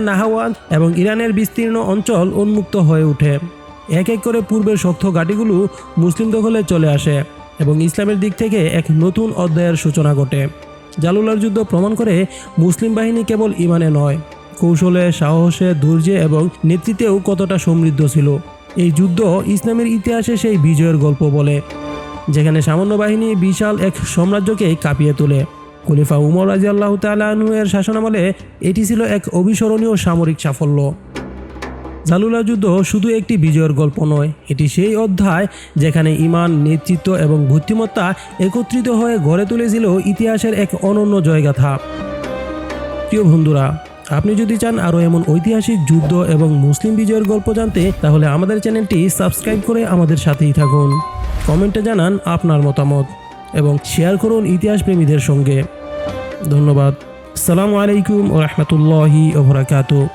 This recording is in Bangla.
নাহাওয়ান এবং ইরানের বিস্তীর্ণ অঞ্চল উন্মুক্ত হয়ে ওঠে। এক এক করে পূর্বের শক্ত ঘাঁটিগুলো মুসলিম দখলে চলে আসে এবং ইসলামের দিক থেকে এক নতুন অধ্যায়ের সূচনা ঘটে। জালুলার যুদ্ধ প্রমাণ করে মুসলিম বাহিনী কেবল ইমানে নয়, কৌশলে, সাহসে, ধৈর্যে এবং নেতৃত্বেও কতটা সমৃদ্ধ ছিল। এই যুদ্ধ ইসলামের ইতিহাসে সেই বিজয়ের গল্প বলে, যেখানে সামান্য বাহিনী বিশাল এক সাম্রাজ্যকে কাঁপিয়ে তোলে। খলিফা উমর রাজি আল্লাহ তালু এর শাসনামলে এটি ছিল এক অবিস্মরণীয় সামরিক সাফল্য। জালুলা যুদ্ধ শুধু একটি বিজয়ের গল্প নয়, এটি সেই অধ্যায় যেখানে ইমান, নেতৃত্ব এবং বুদ্ধিমত্তা একত্রিত হয়ে গড়ে তুলেছিল ইতিহাসের এক অনন্য জয়গাথা। প্রিয় বন্ধুরা, আপনি যদি চান আরও এমন ঐতিহাসিক যুদ্ধ এবং মুসলিম বিজয়ের গল্প জানতে, তাহলে আমাদের চ্যানেলটি সাবস্ক্রাইব করে আমাদের সাথেই থাকুন। কমেন্টে জানান আপনার মতামত। এবং শেয়ার করুন ইতিহাস প্রেমীদের সঙ্গে। ধন্যবাদ। সালামু আলাইকুম ও রহমতুল্লাহি ওবরাকাতু